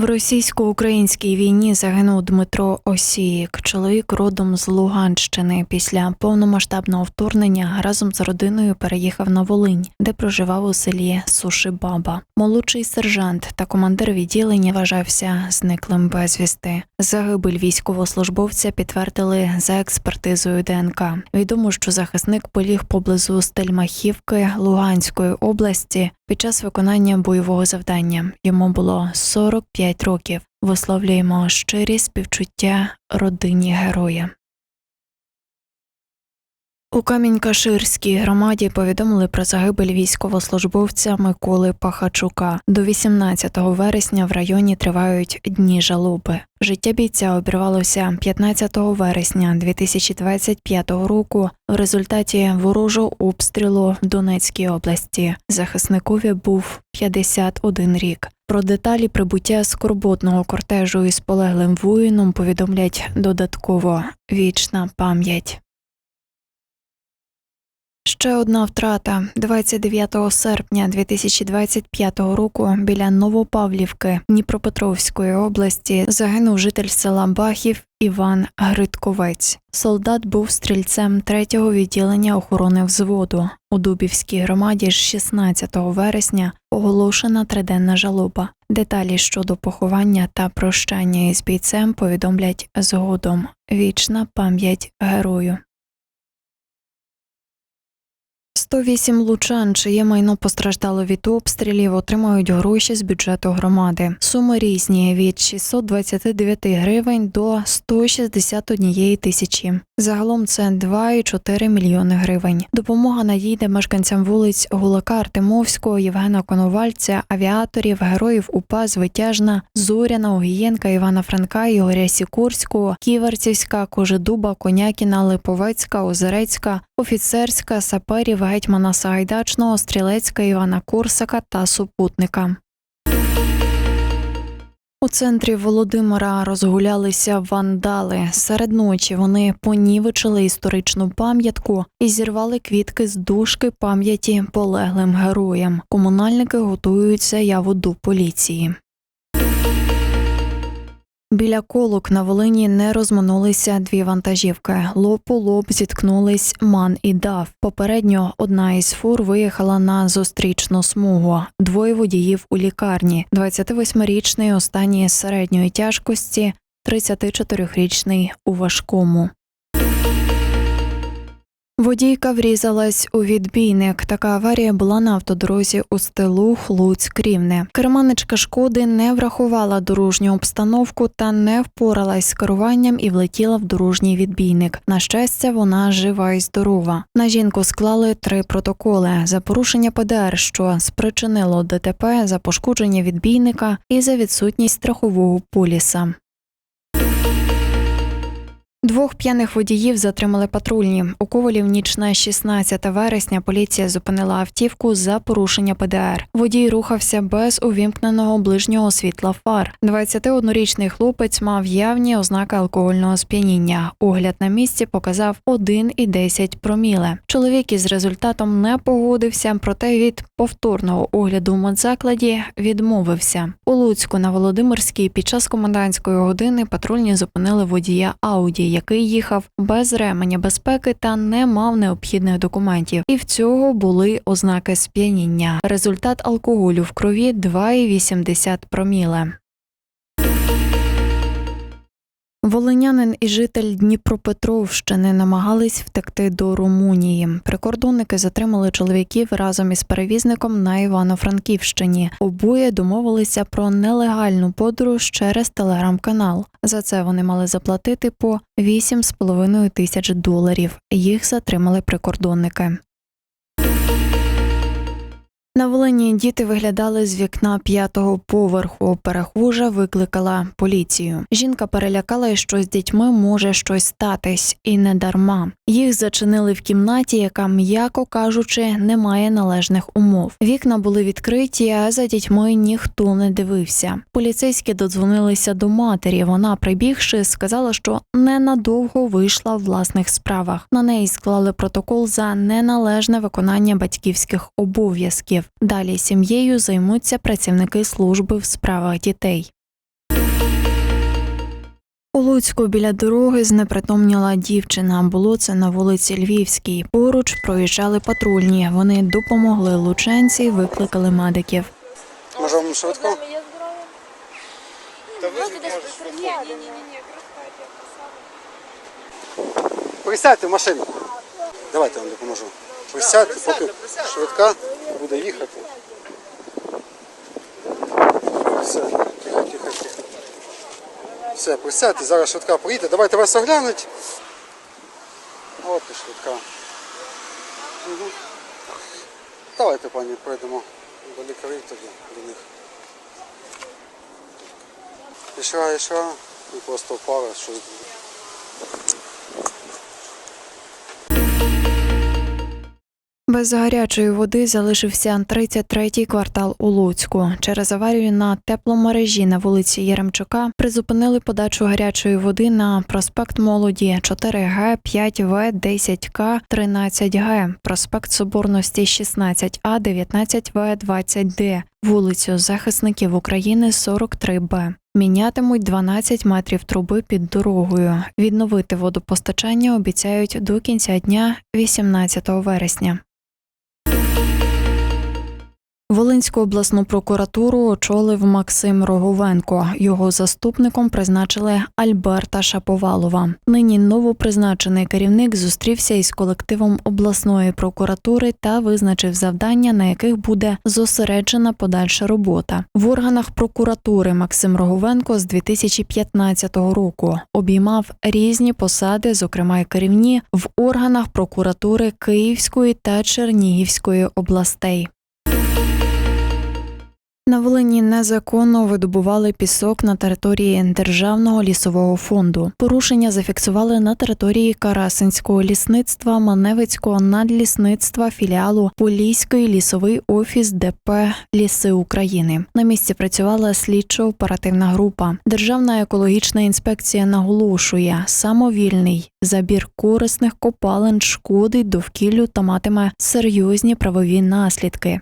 В російсько-українській війні загинув Дмитро Осіїк, чоловік родом з Луганщини. Після повномасштабного вторгнення разом з родиною переїхав на Волинь, де проживав у селі Сушибаба. Молодший сержант та командир відділення вважався зниклим безвісти. Загибель військовослужбовця підтвердили за експертизою ДНК. Відомо, що захисник поліг поблизу Стельмахівки Луганської області під час виконання бойового завдання. Йому було 45 років. Висловлюємо щирі співчуття родині героя. У Камінь-Каширській громаді повідомили про загибель військовослужбовця Миколи Пахачука. До 18 вересня в районі тривають дні жалоби. Життя бійця обірвалося 15 вересня 2025 року в результаті ворожого обстрілу в Донецькій області. Захисникові був 51 рік. Про деталі прибуття скорботного кортежу із полеглим воїном повідомлять додатково вічна пам'ять. Ще одна втрата 29 серпня 2025 року біля Новопавлівки Дніпропетровської області загинув житель села Бахів Іван Гридковець. Солдат був стрільцем 3-го відділення охорони взводу. У Дубівській громаді з 16 вересня оголошена триденна жалоба. Деталі щодо поховання та прощання із бійцем повідомлять згодом. Вічна пам'ять герою. 108 лучан, чиє майно постраждало від обстрілів, отримають гроші з бюджету громади. Суми різні від 629 гривень до 161 тисячі. Загалом це 2,4 мільйони гривень. Допомога надійде мешканцям вулиць Гулака Артемовського, Євгена Коновальця, авіаторів, героїв УПА Звитяжна, Зоряна, Огієнка, Івана Франка, Ігоря Сікурського, Ківерцівська, Кожедуба, Конякіна, Липовецька, Озерецька, Офіцерська, Саперів, Гетьмана Сагайдачного, Стрілецька, Івана Курсака та Супутника. У центрі Володимира розгулялися вандали. Серед ночі вони понівечили історичну пам'ятку і зірвали квітки з дужки пам'яті полеглим героям. Комунальники готують заяву до поліції. Біля колок на Волині не розминулися дві вантажівки. Лоб у лоб зіткнулись ман і дав. Попередньо одна із фур виїхала на зустрічну смугу. Двоє водіїв у лікарні. 28-річний останній середньої тяжкості, 34-річний у важкому. Водійка врізалась у відбійник. Така аварія була на автодорозі у стилу Хлуць-Крівне. Керманичка шкоди не врахувала дорожню обстановку та не впоралась з керуванням і влетіла в дорожній відбійник. На щастя, вона жива і здорова. На жінку склали три протоколи за порушення ПДР, що спричинило ДТП, за пошкодження відбійника і за відсутність страхового поліса. Двох п'яних водіїв затримали патрульні. У Ковалі в ніч на 16 вересня поліція зупинила автівку за порушення ПДР. Водій рухався без увімкненого ближнього світла фар. 21-річний хлопець мав явні ознаки алкогольного сп'яніння. Огляд на місці показав 1,10 проміле. Чоловік із результатом не погодився, проте від повторного огляду в медзакладі відмовився. У Луцьку на Володимирській під час комендантської години патрульні зупинили водія Ауді, який їхав без ременя безпеки та не мав необхідних документів. І в цього були ознаки сп'яніння. Результат алкоголю в крові 2,80 проміле. Волинянин і житель Дніпропетровщини намагались втекти до Румунії. Прикордонники затримали чоловіків разом із перевізником на Івано-Франківщині. Обоє домовилися про нелегальну подорож через телеграм-канал. За це вони мали заплатити по 8,5 тисяч доларів. Їх затримали прикордонники. На Волині діти виглядали з вікна п'ятого поверху. Перехожа викликала поліцію. Жінка перелякала, що з дітьми може щось статись, і не дарма. Їх зачинили в кімнаті, яка, м'яко кажучи, не має належних умов. Вікна були відкриті, а за дітьми ніхто не дивився. Поліцейські додзвонилися до матері. Вона, прибігши, сказала, що ненадовго вийшла в власних справах. На неї склали протокол за неналежне виконання батьківських обов'язків. Далі сім'єю займуться працівники служби в справах дітей. У Луцьку біля дороги знепритомніла дівчина. Було це на вулиці Львівській. Поруч проїжджали патрульні. Вони допомогли лученці, викликали медиків. Може вам швидко? Я здорова. Та ви ж десь можете. присядемо. Ні, ні, ні, ні, Присядьте в машину. Давайте я вам допоможу. Присядьте, поки швидка буде їхати. Все, тихо, тихо, тихо. Все, присядьте, зараз швидка приїде. Давайте вас оглянуть. От і швидка. Угу. Давайте, пані, пройдемо до лікарів тоді, до них. Ішла, ішла, і просто впала, що Без гарячої води залишився 33-й квартал у Луцьку. Через аварію на тепломережі на вулиці Єремчука призупинили подачу гарячої води на проспект Молоді 4Г, 5В, 10К, 13Г, проспект Соборності 16А, 19В, 20Д, вулицю Захисників України 43Б. Мінятимуть 12 метрів труби під дорогою. Відновити водопостачання обіцяють до кінця дня 18 вересня. Волинську обласну прокуратуру очолив Максим Роговенко. Його заступником призначили Альберта Шаповалова. Нині новопризначений керівник зустрівся із колективом обласної прокуратури та визначив завдання, на яких буде зосереджена подальша робота. В органах прокуратури Максим Роговенко з 2015 року обіймав різні посади, зокрема й керівні в органах прокуратури Київської та Чернігівської областей. На Волині незаконно видобували пісок на території Державного лісового фонду. Порушення зафіксували на території Карасинського лісництва, Маневицького надлісництва, філіалу Поліський лісовий офіс ДП Ліси України. На місці працювала слідчо-оперативна група. Державна екологічна інспекція наголошує, самовільний забір корисних копалин шкодить довкіллю та матиме серйозні правові наслідки.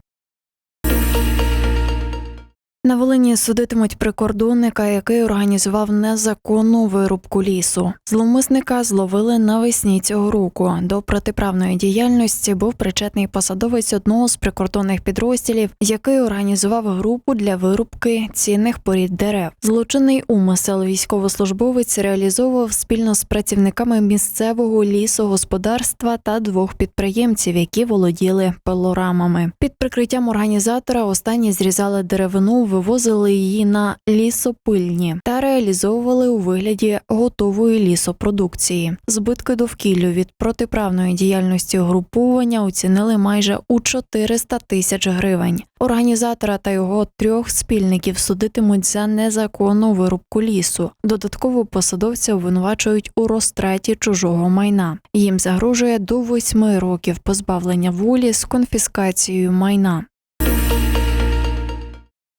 На Волині судитимуть прикордонника, який організував незаконну вирубку лісу. Зловмисника зловили навесні цього року. До протиправної діяльності був причетний посадовець одного з прикордонних підрозділів, який організував групу для вирубки цінних порід дерев. Злочинний умисел військовослужбовець реалізовував спільно з працівниками місцевого лісогосподарства та двох підприємців, які володіли пилорамами. Під прикриттям організатора останні зрізали деревину, вивозили її на лісопильні та реалізовували у вигляді готової лісопродукції. Збитки довкіллю від протиправної діяльності угруповання оцінили майже у 400 тисяч гривень. Організатора та його трьох спільників судитимуть за незаконну вирубку лісу. Додатково посадовця обвинувачують у розтраті чужого майна. Їм загрожує до восьми років позбавлення волі з конфіскацією майна.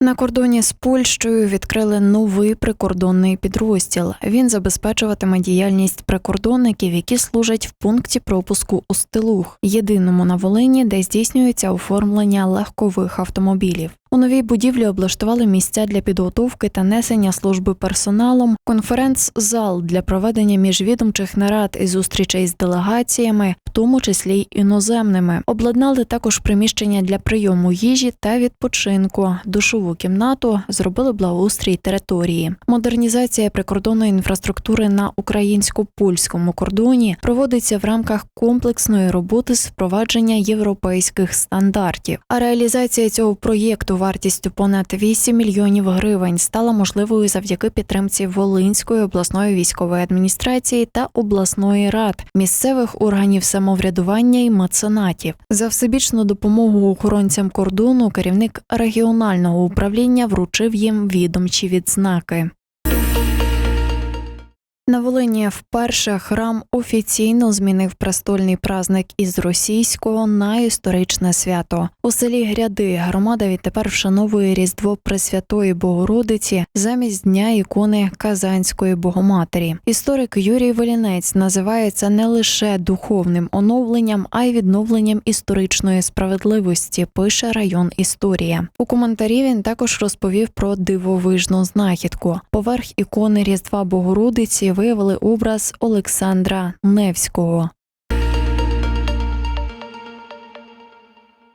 На кордоні з Польщею відкрили новий прикордонний підрозділ. Він забезпечуватиме діяльність прикордонників, які служать в пункті пропуску Устилух, єдиному на Волині, де здійснюється оформлення легкових автомобілів. У новій будівлі облаштували місця для підготовки та несення служби персоналом, конференц-зал для проведення міжвідомчих нарад і зустрічей з делегаціями, в тому числі й іноземними. Обладнали також приміщення для прийому їжі та відпочинку, душову кімнату, зробили благоустрій території. Модернізація прикордонної інфраструктури на українсько-польському кордоні проводиться в рамках комплексної роботи з впровадження європейських стандартів. А реалізація цього проєкту вартістю понад 8 мільйонів гривень стала можливою завдяки підтримці Волинської обласної військової адміністрації та обласної рад, місцевих органів самоврядування і меценатів. За всебічну допомогу охоронцям кордону керівник регіонального управління вручив їм відомчі відзнаки. На Волині вперше храм офіційно змінив престольний праздник із російського на історичне свято. У селі Гряди громада відтепер вшановує Різдво Пресвятої Богородиці замість дня ікони Казанської Богоматері. Історик Юрій Волінець називає це не лише духовним оновленням, а й відновленням історичної справедливості. Пише район Історія. У коментарі він також розповів про дивовижну знахідку. Поверх ікони Різдва Богородиці виявили образ Олександра Невського.